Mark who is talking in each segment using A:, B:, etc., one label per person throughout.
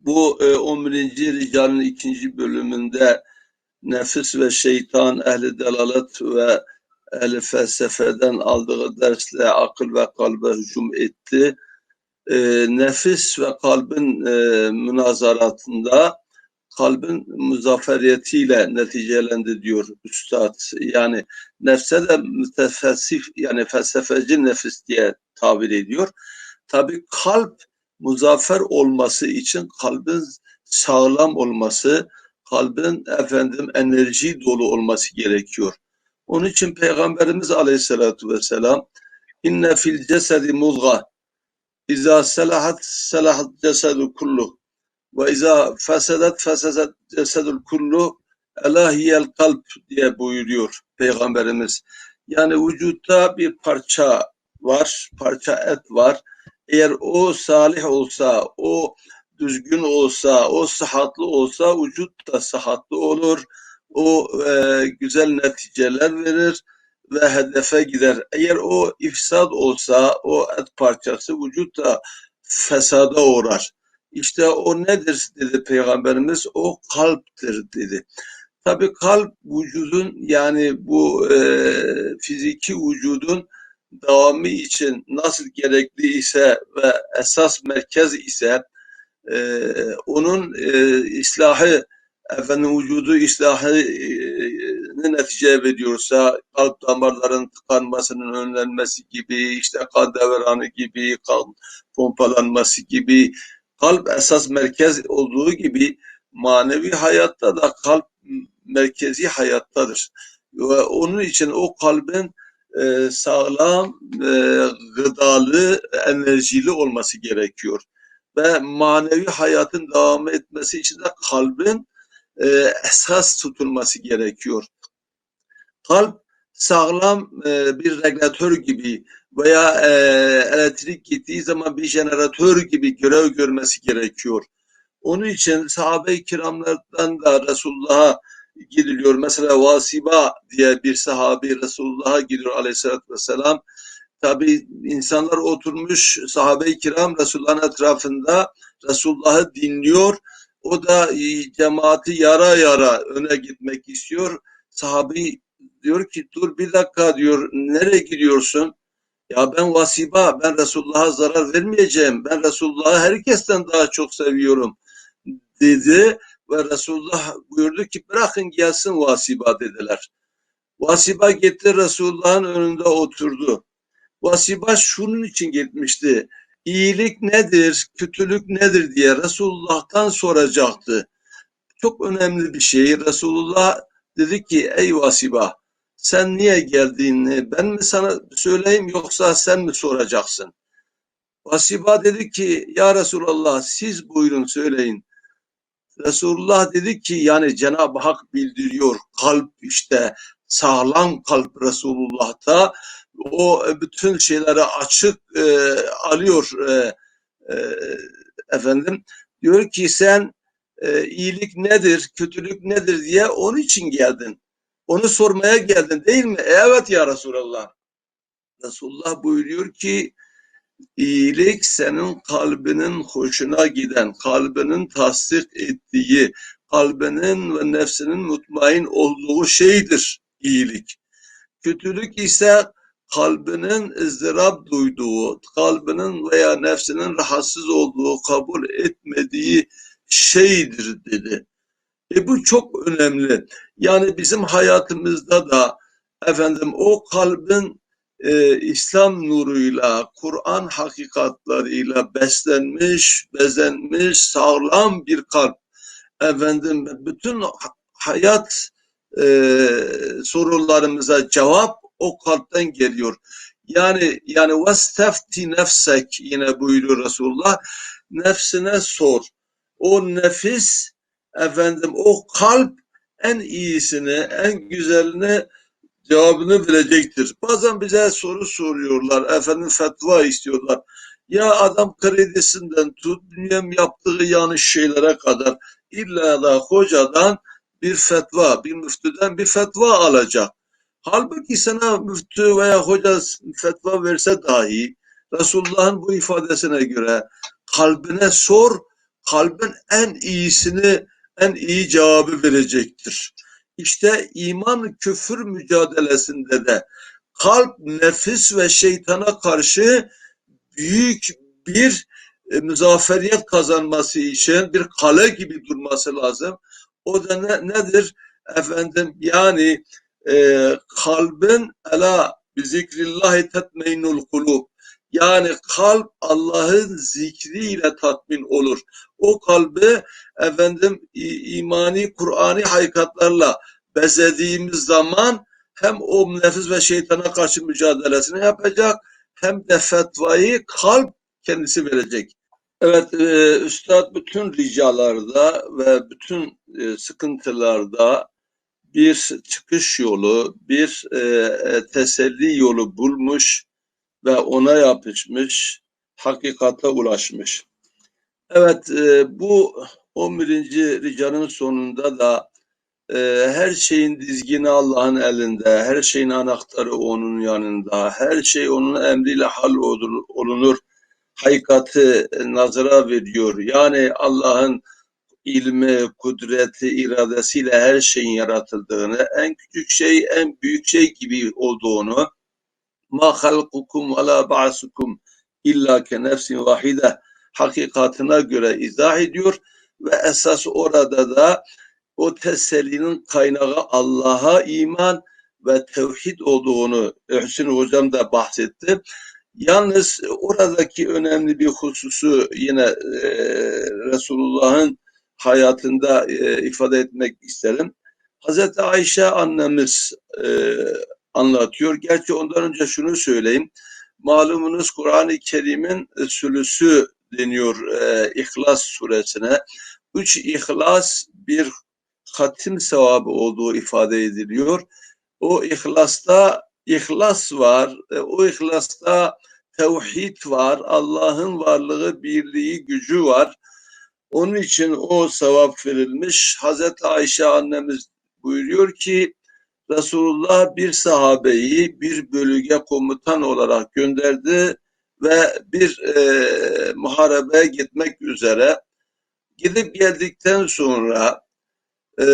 A: Bu e, 11. Rical'in ikinci bölümünde nefis ve şeytan, ehli delalet ve ehli felsefeden aldığı dersle akıl ve kalbe hücum etti. E, nefis ve kalbin e, münazaratında kalbin muzafferiyetiyle neticelendi diyor üstad. Yani nefse de mütefessif yani felsefeci nefis diye tabir ediyor. Tabi kalp muzaffer olması için kalbin sağlam olması, kalbin efendim enerji dolu olması gerekiyor. Onun için Peygamberimiz Aleyhisselatü Vesselam inne fil cesedi muzga İza selahat selahat cesedu kullu ve izâ fesedet fesedet cesedul kullu elâhiyel kalp diye buyuruyor Peygamberimiz. Yani vücutta bir parça var, parça et var. Eğer o salih olsa, o düzgün olsa, o sıhhatli olsa vücut da sıhhatli olur. O e, güzel neticeler verir ve hedefe gider. Eğer o ifsad olsa, o et parçası vücut da fesada uğrar. İşte o nedir dedi Peygamberimiz? O kalptir dedi. Tabi kalp vücudun yani bu e, fiziki vücudun devamı için nasıl gerekli ise ve esas merkez ise e, onun e, islahı efendim vücudu ıslahı ne netice veriyorsa kalp damarların tıkanmasının önlenmesi gibi işte kan devranı gibi kan pompalanması gibi kalp esas merkez olduğu gibi manevi hayatta da kalp merkezi hayattadır. Ve onun için o kalbin e, sağlam, gıdalı, enerjili olması gerekiyor. Ve manevi hayatın devam etmesi için de kalbin e, esas tutulması gerekiyor. Kalp sağlam e, bir regülatör gibi veya elektrik gittiği zaman bir jeneratör gibi görev görmesi gerekiyor. Onun için sahabe-i kiramlardan da Resulullah'a gidiliyor. Mesela Vasiba diye bir sahabi Resulullah'a gidiyor aleyhissalatü vesselam. Tabi insanlar oturmuş sahabe-i kiram Resulullah'ın etrafında Resulullah'ı dinliyor. O da e, cemaati yara yara öne gitmek istiyor. Sahabi diyor ki dur bir dakika diyor nereye gidiyorsun? Ya ben vasiba, ben Resulullah'a zarar vermeyeceğim. Ben Resulullah'ı herkesten daha çok seviyorum dedi ve Resulullah buyurdu ki bırakın gelsin Vasiba dediler. Vasiba gitti Resulullah'ın önünde oturdu. Vasiba şunun için gitmişti. İyilik nedir, kötülük nedir diye Resulullah'tan soracaktı. Çok önemli bir şey. Resulullah dedi ki ey Vasiba sen niye geldiğini ben mi sana söyleyeyim yoksa sen mi soracaksın? Vasiba dedi ki ya Resulallah siz buyurun söyleyin. Resulullah dedi ki yani Cenab-ı Hak bildiriyor kalp işte sağlam kalp Resulullah'ta o bütün şeyleri açık e, alıyor e, e, efendim diyor ki sen e, iyilik nedir kötülük nedir diye onun için geldin onu sormaya geldin değil mi? Evet ya Resulallah. Resulullah buyuruyor ki iyilik senin kalbinin hoşuna giden, kalbinin tasdik ettiği, kalbinin ve nefsinin mutmain olduğu şeydir iyilik. Kötülük ise kalbinin ızdırap duyduğu, kalbinin veya nefsinin rahatsız olduğu, kabul etmediği şeydir dedi. E bu çok önemli. Yani bizim hayatımızda da efendim o kalbin e, İslam nuruyla, Kur'an hakikatlarıyla beslenmiş, bezenmiş, sağlam bir kalp. Efendim bütün hayat e, sorularımıza cevap o kalpten geliyor. Yani yani vestefti nefsek yine buyuruyor Resulullah. Nefsine sor. O nefis efendim o kalp en iyisini, en güzelini cevabını verecektir. Bazen bize soru soruyorlar, efendim fetva istiyorlar. Ya adam kredisinden tut, dünyam yaptığı yanlış şeylere kadar illa da hocadan bir fetva, bir müftüden bir fetva alacak. Halbuki sana müftü veya hoca fetva verse dahi Resulullah'ın bu ifadesine göre kalbine sor, kalbin en iyisini, en iyi cevabı verecektir. İşte iman küfür mücadelesinde de kalp, nefis ve şeytana karşı büyük bir e, müzaferiyet kazanması için bir kale gibi durması lazım. O da ne, nedir? Efendim yani e, kalbin ela bi zikrillahi tetmeinul kulub. Yani kalp Allah'ın zikriyle tatmin olur. O kalbi efendim imani Kur'ani hakikatlarla bezediğimiz zaman hem o nefis ve şeytana karşı mücadelesini yapacak hem de fetvayı kalp kendisi verecek. Evet, e, Üstad bütün ricalarda ve bütün e, sıkıntılarda bir çıkış yolu, bir e, e, teselli yolu bulmuş ve ona yapışmış, hakikate ulaşmış. Evet, e, bu 11. ricanın sonunda da e, her şeyin dizgini Allah'ın elinde, her şeyin anahtarı onun yanında, her şey onun emriyle hal olunur, hakikati nazara veriyor. Yani Allah'ın ilmi, kudreti, iradesiyle her şeyin yaratıldığını, en küçük şey, en büyük şey gibi olduğunu, ma halkukum ve la ba'sukum illa ke nefsin vahide hakikatına göre izah ediyor ve esas orada da o tesellinin kaynağı Allah'a iman ve tevhid olduğunu Hüsnü Hocam da bahsetti. Yalnız oradaki önemli bir hususu yine e, Resulullah'ın hayatında e, ifade etmek isterim. Hazreti Ayşe annemiz e, anlatıyor. Gerçi ondan önce şunu söyleyeyim. Malumunuz Kur'an-ı Kerim'in sülüsü deniyor e, İhlas suresine. Üç ihlas bir hatim sevabı olduğu ifade ediliyor. O ihlasta ihlas var. E, o ihlasta tevhid var. Allah'ın varlığı, birliği, gücü var. Onun için o sevap verilmiş. Hazreti Ayşe annemiz buyuruyor ki Resulullah bir sahabeyi bir bölüge komutan olarak gönderdi ve bir e, muharebeye gitmek üzere gidip geldikten sonra e,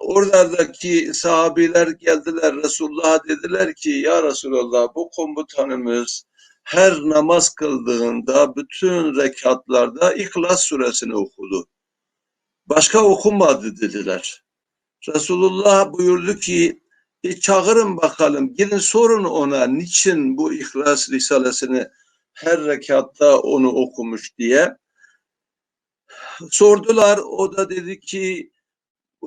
A: oradaki sahabiler geldiler Resulullah'a dediler ki ya Resulullah bu komutanımız her namaz kıldığında bütün rekatlarda İhlas suresini okudu. Başka okumadı dediler. Resulullah buyurdu ki çağırın bakalım gidin sorun ona niçin bu İhlas Risalesini her rekatta onu okumuş diye. Sordular o da dedi ki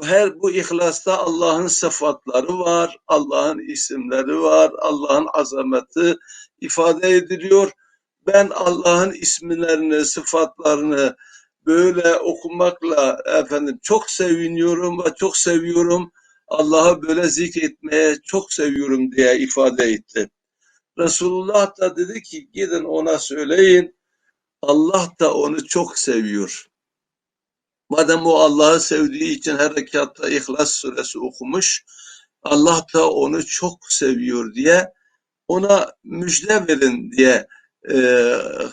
A: her bu ihlasta Allah'ın sıfatları var, Allah'ın isimleri var, Allah'ın azameti ifade ediliyor. Ben Allah'ın isimlerini, sıfatlarını böyle okumakla efendim çok seviniyorum ve çok seviyorum. Allah'ı böyle zikretmeye çok seviyorum diye ifade etti. Resulullah da dedi ki gidin ona söyleyin. Allah da onu çok seviyor. Madem o Allah'ı sevdiği için her rekatta İhlas suresi okumuş, Allah da onu çok seviyor diye ona müjde verin diye e,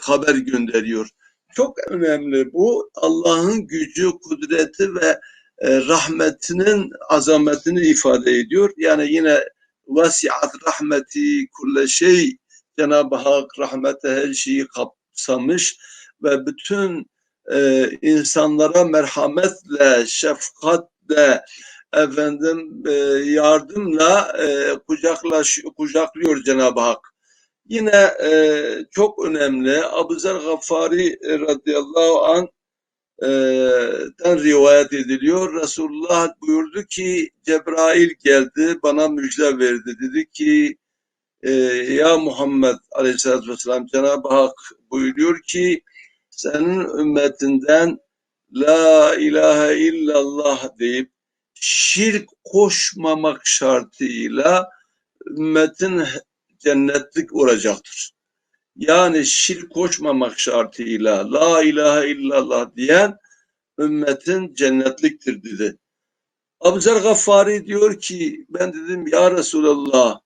A: haber gönderiyor. Çok önemli bu Allah'ın gücü, kudreti ve rahmetinin azametini ifade ediyor. Yani yine vasiat rahmeti kulle şey Cenab-ı Hak rahmete her şeyi kapsamış ve bütün e, insanlara merhametle, şefkatle, efendim e, yardımla e, kucaklaş, kucaklıyor Cenab-ı Hak. Yine e, çok önemli Abu Zer Gaffari radıyallahu an e, den rivayet ediliyor. Resulullah buyurdu ki Cebrail geldi bana müjde verdi. Dedi ki ya Muhammed aleyhissalatü vesselam Cenab-ı Hak buyuruyor ki senin ümmetinden La ilahe illallah deyip şirk koşmamak şartıyla ümmetin cennetlik olacaktır. Yani şirk koşmamak şartıyla La ilahe illallah diyen ümmetin cennetliktir dedi. Abuzer Gaffari diyor ki ben dedim ya Resulallah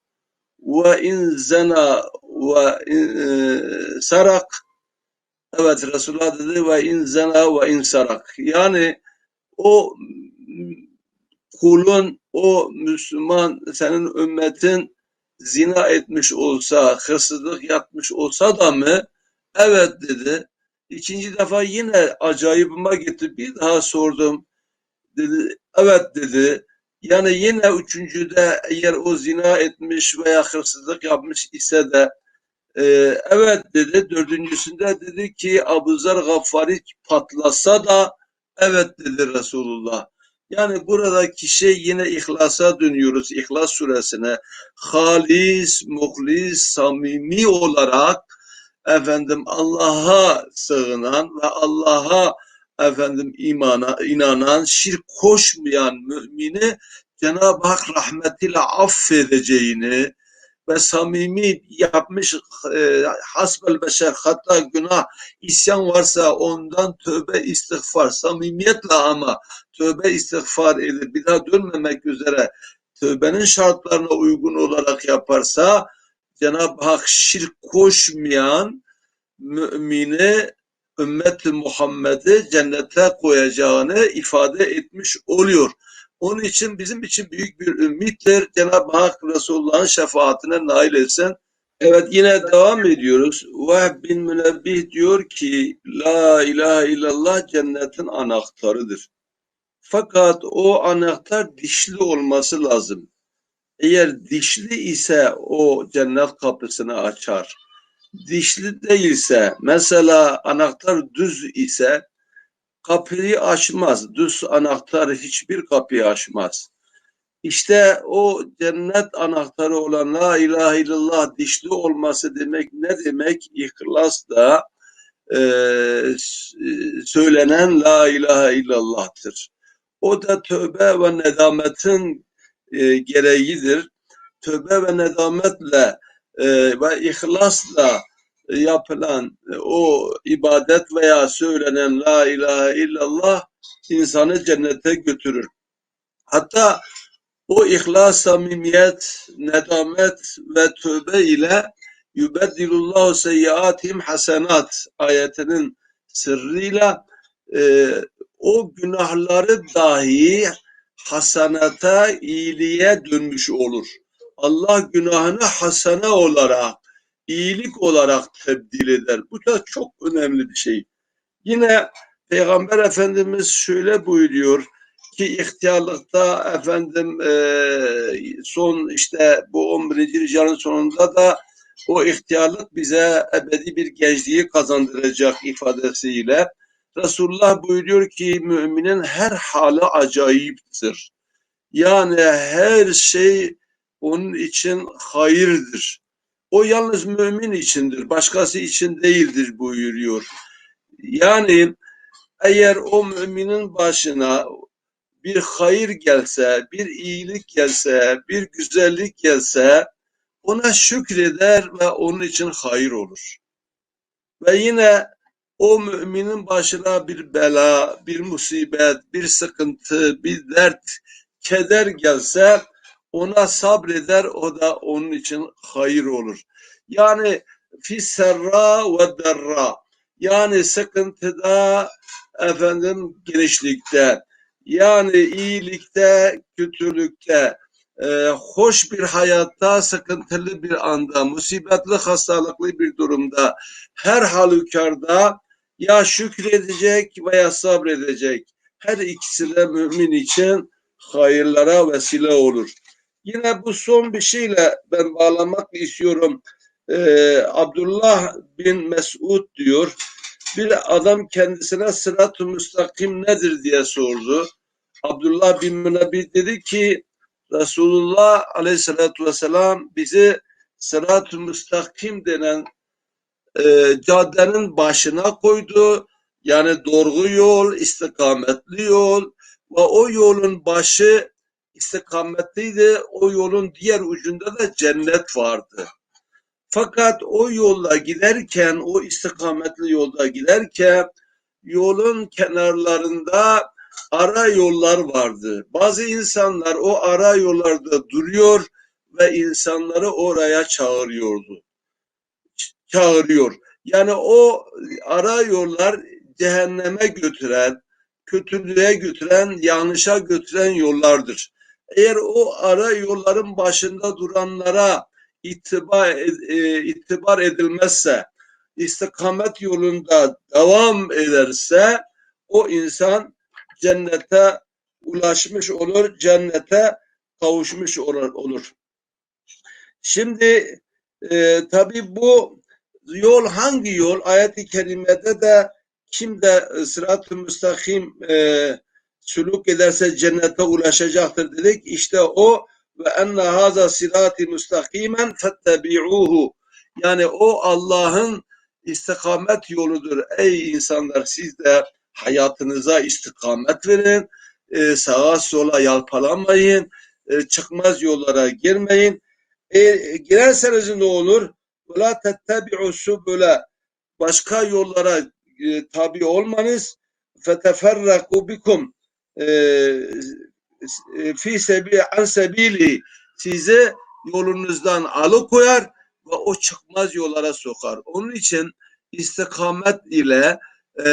A: ve in zena ve in, e, sarak Evet Resulullah dedi ve in zena ve in sarak. Yani o kulun, o Müslüman, senin ümmetin zina etmiş olsa, hırsızlık yapmış olsa da mı? Evet dedi. İkinci defa yine acayibime gitti. Bir daha sordum. Dedi, evet dedi. Yani yine üçüncüde eğer o zina etmiş veya hırsızlık yapmış ise de e, evet dedi. Dördüncüsünde dedi ki Abu Zer Gaffari patlasa da evet dedi Resulullah. Yani buradaki şey yine ihlasa dönüyoruz. İhlas suresine. Halis, muhlis, samimi olarak efendim Allah'a sığınan ve Allah'a efendim imana inanan, şirk koşmayan mümini Cenab-ı Hak rahmetiyle affedeceğini ve samimi yapmış e, hasbel beşer hatta günah isyan varsa ondan tövbe istiğfar samimiyetle ama tövbe istiğfar edip bir daha dönmemek üzere tövbenin şartlarına uygun olarak yaparsa Cenab-ı Hak şirk koşmayan mümini ümmeti Muhammed'i cennete koyacağını ifade etmiş oluyor. Onun için bizim için büyük bir ümittir. Cenab-ı Hak Resulullah'ın şefaatine nail etsin. Evet yine devam ediyoruz. Vehb bin Münebbih diyor ki La ilahe illallah cennetin anahtarıdır. Fakat o anahtar dişli olması lazım. Eğer dişli ise o cennet kapısını açar. Dişli değilse mesela anahtar düz ise kapıyı açmaz. Düz anahtar hiçbir kapıyı açmaz. İşte o cennet anahtarı olan La ilahe illallah dişli olması demek ne demek? İhlas da e, söylenen La ilahe illallah'tır. O da tövbe ve nedametin e, gereğidir. Tövbe ve nedametle e, ve ihlasla yapılan e, o ibadet veya söylenen La ilahe illallah insanı cennete götürür. Hatta o ihlas, samimiyet, nedamet ve tövbe ile yubeddilullahu seyyiatihim hasenat ayetinin sırrıyla e, o günahları dahi hasanata, iyiliğe dönmüş olur. Allah günahını hasana olarak, iyilik olarak tebdil eder. Bu da çok önemli bir şey. Yine Peygamber Efendimiz şöyle buyuruyor ki ihtiyarlıkta efendim e, son işte bu 11. ricanın sonunda da o ihtiyarlık bize ebedi bir gençliği kazandıracak ifadesiyle Resulullah buyuruyor ki müminin her hali acayiptir. Yani her şey onun için hayırdır. O yalnız mümin içindir, başkası için değildir buyuruyor. Yani eğer o müminin başına bir hayır gelse, bir iyilik gelse, bir güzellik gelse ona şükreder ve onun için hayır olur. Ve yine o müminin başına bir bela, bir musibet, bir sıkıntı, bir dert, keder gelse ona sabreder, o da onun için hayır olur. Yani fisserra ve derra yani sıkıntıda efendim genişlikte yani iyilikte kötülükte e, hoş bir hayatta sıkıntılı bir anda musibetli hastalıklı bir durumda her halükarda ya şükredecek veya sabredecek her ikisi de mümin için hayırlara vesile olur. Yine bu son bir şeyle ben bağlamak istiyorum. Ee, Abdullah bin Mesud diyor. Bir adam kendisine sırat-ı müstakim nedir diye sordu. Abdullah bin Münebbih dedi ki Resulullah aleyhissalatü vesselam bizi sırat-ı müstakim denen e, caddenin başına koydu. Yani doğru yol, istikametli yol ve o yolun başı istikametliydi. O yolun diğer ucunda da cennet vardı. Fakat o yolla giderken, o istikametli yolda giderken yolun kenarlarında ara yollar vardı. Bazı insanlar o ara yollarda duruyor ve insanları oraya çağırıyordu. Çağırıyor. Yani o ara yollar cehenneme götüren, kötülüğe götüren, yanlışa götüren yollardır. Eğer o ara yolların başında duranlara itibar, e, itibar edilmezse, istikamet yolunda devam ederse o insan cennete ulaşmış olur, cennete kavuşmuş olur. Şimdi e, tabi bu yol hangi yol? Ayet-i kerimede de kim de sırat-ı müstakim e, süluk ederse cennete ulaşacaktır dedik. İşte o ve enne haza sirati müstakimen fettebi'uhu. Yani o Allah'ın istikamet yoludur. Ey insanlar siz de hayatınıza istikamet verin. E, sağa sola yalpalanmayın. E, ee, çıkmaz yollara girmeyin. E, girerseniz ne olur? Ve la tettebi'u sübüle. Başka yollara e, tabi olmanız feteferraku bikum fi sebi an sebili sizi yolunuzdan alıkoyar ve o çıkmaz yollara sokar. Onun için istikamet ile e,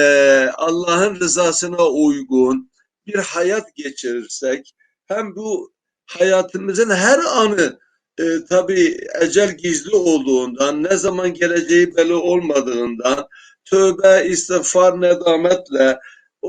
A: Allah'ın rızasına uygun bir hayat geçirirsek hem bu hayatımızın her anı e, tabi ecel gizli olduğundan ne zaman geleceği belli olmadığından tövbe, istiğfar, nedametle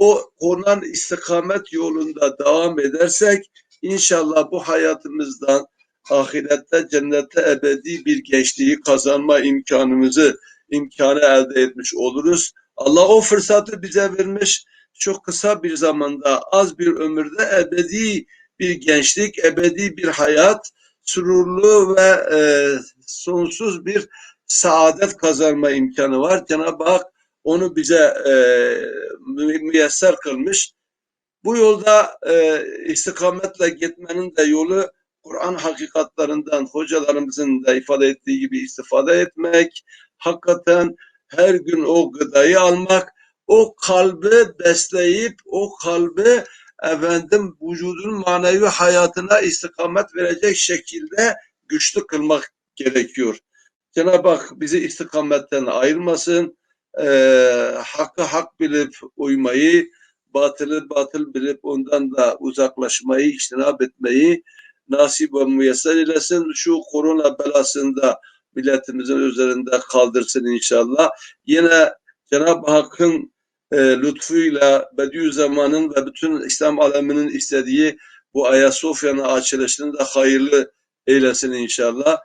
A: o konulan istikamet yolunda devam edersek inşallah bu hayatımızdan ahirette cennette ebedi bir geçtiği kazanma imkanımızı imkanı elde etmiş oluruz. Allah o fırsatı bize vermiş. Çok kısa bir zamanda az bir ömürde ebedi bir gençlik, ebedi bir hayat, sururlu ve e, sonsuz bir saadet kazanma imkanı var. Cenab-ı Hak onu bize e, müyesser kılmış. Bu yolda e, istikametle gitmenin de yolu Kur'an hakikatlerinden hocalarımızın da ifade ettiği gibi istifade etmek, hakikaten her gün o gıdayı almak, o kalbi besleyip o kalbi efendim vücudun manevi hayatına istikamet verecek şekilde güçlü kılmak gerekiyor. Cenab-ı Hak bizi istikametten ayırmasın e, hakkı hak bilip uymayı, batılı batıl bilip ondan da uzaklaşmayı, iştinab etmeyi nasip ve müyesser eylesin. Şu korona belasında milletimizin üzerinde kaldırsın inşallah. Yine Cenab-ı Hakk'ın e, lütfuyla Bediüzzaman'ın ve bütün İslam aleminin istediği bu Ayasofya'nın açılışını da hayırlı eylesin inşallah.